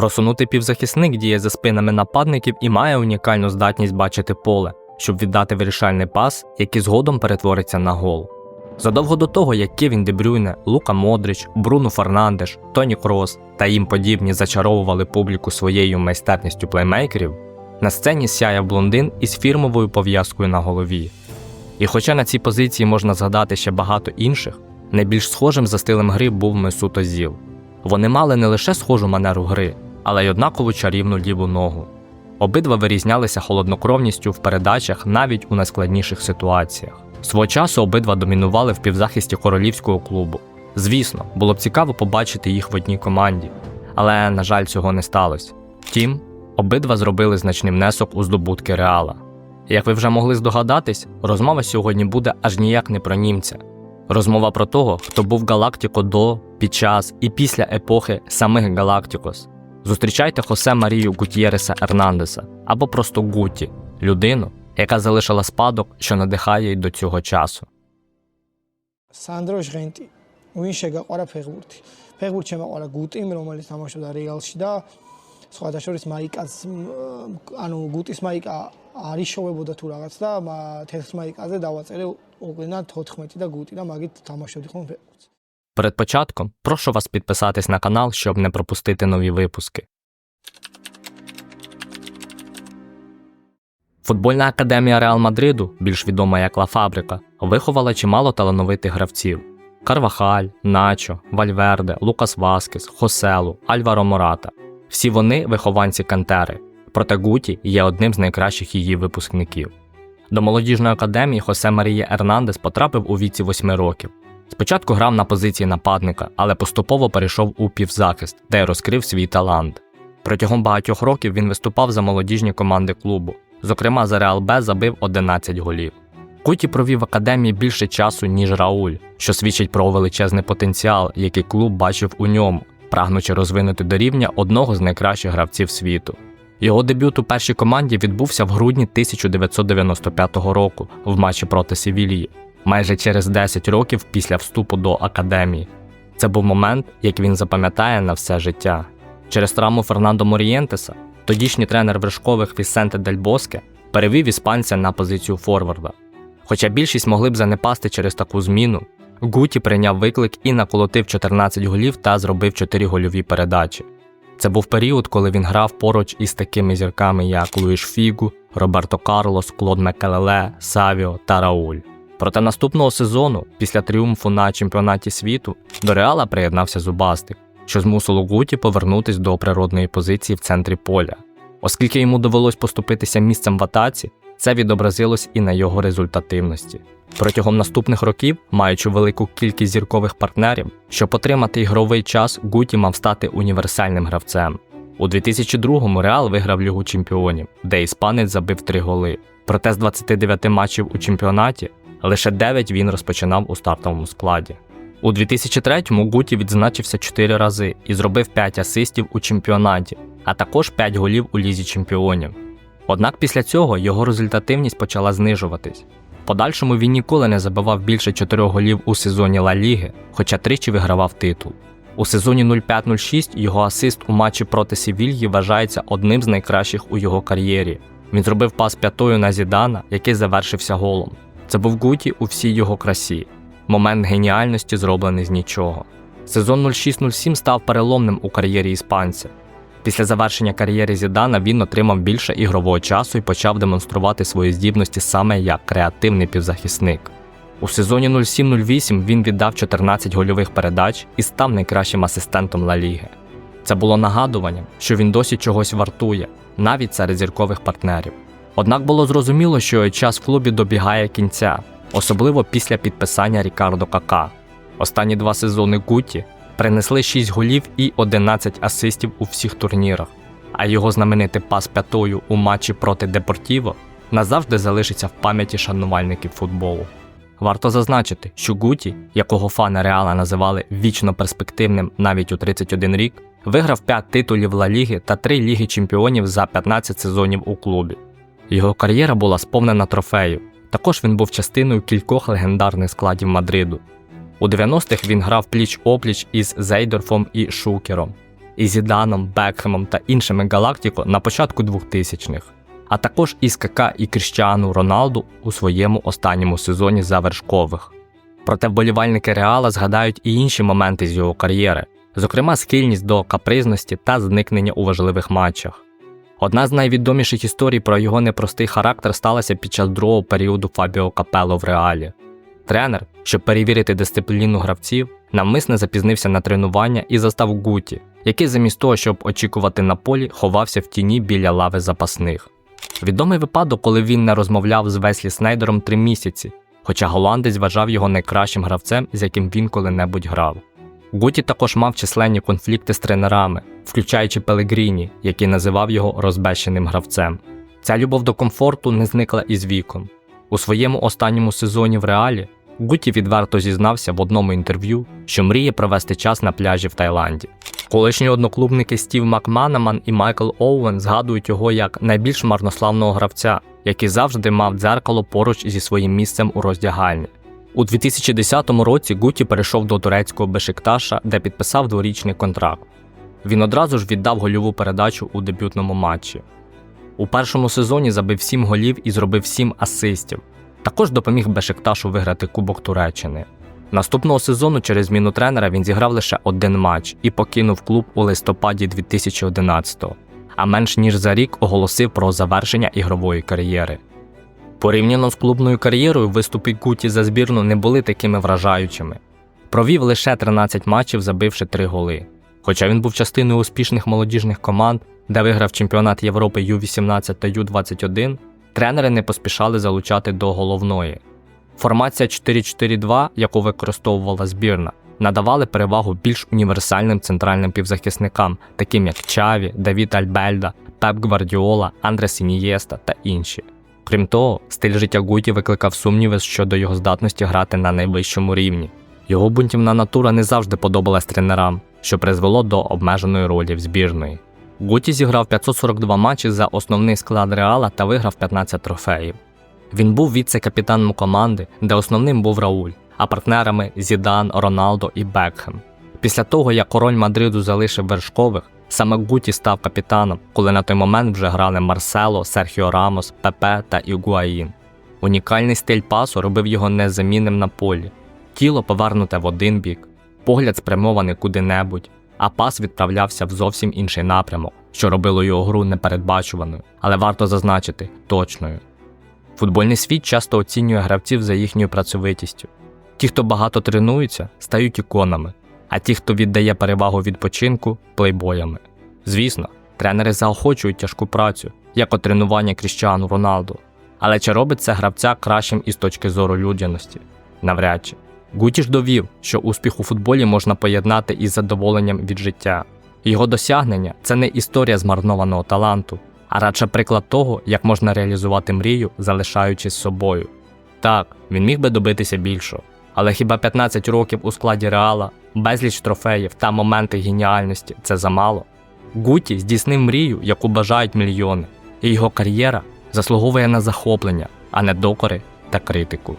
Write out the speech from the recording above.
Просунутий півзахисник діє за спинами нападників і має унікальну здатність бачити поле, щоб віддати вирішальний пас, який згодом перетвориться на гол. Задовго до того, як Кевін Де Брюйне, Лука Модрич, Бруно Фернандеш, Тоні Крос та їм подібні зачаровували публіку своєю майстерністю плеймейкерів, на сцені сяяв блондин із фірмовою пов'язкою на голові. І хоча на цій позиції можна згадати ще багато інших, найбільш схожим за стилем гри був Месут Озіл. Вони мали не лише схожу манеру гри, але й однакову чарівну ліву ногу. Обидва вирізнялися холоднокровністю в передачах навіть у найскладніших ситуаціях. Свого часу обидва домінували в півзахисті королівського клубу. Звісно, було б цікаво побачити їх в одній команді, але, на жаль, цього не сталося. Втім, обидва зробили значний внесок у здобутки реала. Як ви вже могли здогадатись, розмова сьогодні буде аж ніяк не про німця. Розмова про того, хто був Галактико до, під час і після епохи самих Галактикос. Зустрічайте Хосе Марію Гутєреса Ернандеса або просто Гуті, людину, яка залишила спадок, що надихає й до цього часу. სანდრო ჟღენტი ვინ შეგაყვარა ფეხბურთი ფეხბურთი შემაყვარა გუტიმ რომელიც თამაშობდა რეალში და სხვათა შორის მაიკას მ, ანუ გუტის მაიკა არ იშოვებოდა თუ რაღაც და მა- თეთრ მაიკაზე დავაწერე უყრინად 14 და გუტი და მაგით თამაშობდი ხოლმე ფეხბურთს Перед початком прошу вас підписатись на канал, щоб не пропустити нові випуски. Футбольна академія Реал Мадриду, більш відома як Ла Фабрика, виховала чимало талановитих гравців: Карвахаль, Начо, Вальверде, Лукас Васкес, Хоселу, Альваро Мората. Всі вони вихованці Кантери, проте Гуті є одним з найкращих її випускників. До молодіжної академії Хосе Марія Ернандес потрапив у віці 8 років. Спочатку грав на позиції нападника, але поступово перейшов у півзахист, де розкрив свій талант. Протягом багатьох років він виступав за молодіжні команди клубу. Зокрема, за Реал Б забив 11 голів. Куті провів в академії більше часу, ніж Рауль, що свідчить про величезний потенціал, який клуб бачив у ньому, прагнучи розвинути до рівня одного з найкращих гравців світу. Його дебют у першій команді відбувся в грудні 1995 року в матчі проти Севілії, майже через 10 років після вступу до академії. Це був момент, який він запам'ятає на все життя. Через травму Фернандо Морієнтеса тодішній тренер вершкових Вісенте Дель Боске перевів іспанця на позицію форварда. Хоча більшість могли б занепасти через таку зміну, Гуті прийняв виклик і наколотив 14 голів та зробив 4 гольові передачі. Це був період, коли він грав поруч із такими зірками, як Луїш Фігу, Роберто Карлос, Клод Мекелеле, Савіо та Рауль. Проте наступного сезону, після тріумфу на чемпіонаті світу, до Реала приєднався Зубастик, що змусило Гуті повернутись до природної позиції в центрі поля. Оскільки йому довелось поступитися місцем в атаці, це відобразилось і на його результативності. Протягом наступних років, маючи велику кількість зіркових партнерів, щоб отримати ігровий час, Гуті мав стати універсальним гравцем. У 2002-му Реал виграв Лігу чемпіонів, де іспанець забив три голи. Проте з 29 матчів у чемпіонаті лише 9 він розпочинав у стартовому складі. У 2003-му Гуті відзначився 4 рази і зробив 5 асистів у чемпіонаті, а також 5 голів у лізі чемпіонів. Однак після цього його результативність почала знижуватись. Подальшому він ніколи не забивав більше 4 голів у сезоні Ла Ліги, хоча тричі вигравав титул. У сезоні 05-06 його асист у матчі проти Севільї вважається одним з найкращих у його кар'єрі. Він зробив пас п'ятою на Зідана, який завершився голом. Це був Гуті у всій його красі. Момент геніальності зроблений з нічого. Сезон 06-07 став переломним у кар'єрі іспанця. Після завершення кар'єри Зідана він отримав більше ігрового часу і почав демонструвати свої здібності саме як креативний півзахисник. У сезоні 07-08 він віддав 14 гольових передач і став найкращим асистентом Ла Ліги. Це було нагадуванням, що він досі чогось вартує, навіть серед зіркових партнерів. Однак було зрозуміло, що час в клубі добігає кінця, особливо після підписання Рікардо Кака. Останні два сезони Гуті принесли 6 голів і 11 асистів у всіх турнірах, а його знаменитий пас п'ятою у матчі проти Депортіво назавжди залишиться в пам'яті шанувальників футболу. Варто зазначити, що Гуті, якого фани Реала називали вічно перспективним навіть у 31 рік, виграв 5 титулів Ла Ліги та 3 Ліги Чемпіонів за 15 сезонів у клубі. Його кар'єра була сповнена трофеїв. Також він був частиною кількох легендарних складів Мадриду. У 90-х він грав пліч опліч із Зейдорфом і Шукером. із Зіданом, Бекхемом та іншими Галактіко на початку 2000-х, а також із КК і Кріштіану Роналду у своєму останньому сезоні завершкових. Проте вболівальники Реала згадають і інші моменти з його кар'єри, зокрема схильність до капризності та зникнення у важливих матчах. Одна з найвідоміших історій про його непростий характер сталася під час другого періоду Фабіо Капелло в Реалі. Тренер, щоб перевірити дисципліну гравців, навмисне запізнився на тренування і застав Гуті, який замість того, щоб очікувати на полі, ховався в тіні біля лави запасних. Відомий випадок, коли він не розмовляв з Веслі Снейдером три місяці, хоча голландець вважав його найкращим гравцем, з яким він коли-небудь грав. Гуті також мав численні конфлікти з тренерами, включаючи Пелегріні, який називав його розбещеним гравцем. Ця любов до комфорту не зникла із віком. У своєму останньому сезоні в реалі Гуті відверто зізнався в одному інтерв'ю, що мріє провести час на пляжі в Таїланді. Колишні одноклубники Стів Макманаман і Майкл Оуен згадують його як найбільш марнославного гравця, який завжди мав дзеркало поруч зі своїм місцем у роздягальні. У 2010 році Гуті перейшов до турецького Бешикташа, де підписав дворічний контракт. Він одразу ж віддав гольову передачу у дебютному матчі. У першому сезоні забив 7 голів і зробив 7 асистів. Також допоміг Бешикташу виграти Кубок Туреччини. Наступного сезону через зміну тренера він зіграв лише один матч і покинув клуб у листопаді 2011-го, а менш ніж за рік оголосив про завершення ігрової кар'єри. Порівняно з клубною кар'єрою, виступи Гуті за збірну не були такими вражаючими. Провів лише 13 матчів, забивши 3 голи. Хоча він був частиною успішних молодіжних команд, де виграв чемпіонат Європи Ю-18 та Ю-21, тренери не поспішали залучати до головної. Формація 4-4-2, яку використовувала збірна, надавали перевагу більш універсальним центральним півзахисникам, таким як Чаві, Давід Альбельда, Пеп Гвардіола, Андрес Інієста та інші. Крім того, стиль життя Гуті викликав сумніви щодо його здатності грати на найвищому рівні. Його бунтівна натура не завжди подобалась тренерам, що призвело до обмеженої ролі в збірної. Гуті зіграв 542 матчі за основний склад Реала та виграв 15 трофеїв. Він був віце-капітаном команди, де основним був Рауль, а партнерами Зідан, Роналдо і Бекхем. Після того, як король Мадриду залишив вершкових, саме Гуті став капітаном, коли на той момент вже грали Марсело, Серхіо Рамос, Пепе та Ігуаїн. Унікальний стиль пасу робив його незамінним на полі. Тіло повернуте в один бік, погляд спрямований куди-небудь, а пас відправлявся в зовсім інший напрямок, що робило його гру непередбачуваною, але варто зазначити точною. Футбольний світ часто оцінює гравців за їхньою працьовитістю. Ті, хто багато тренується, стають іконами, а ті, хто віддає перевагу відпочинку плейбоями. Звісно, тренери заохочують тяжку працю, як от тренування Кріщану Роналду. Але чи робить це гравця кращим із точки зору людяності? Навряд чи. Гуті ж довів, що успіх у футболі можна поєднати із задоволенням від життя. Його досягнення це не історія змарнованого таланту, а радше приклад того, як можна реалізувати мрію, залишаючись собою. Так, він міг би добитися більшого, але хіба 15 років у складі реала, безліч трофеїв та моменти геніальності це замало? Гуті здійснив мрію, яку бажають мільйони, і його кар'єра заслуговує на захоплення, а не докори та критику.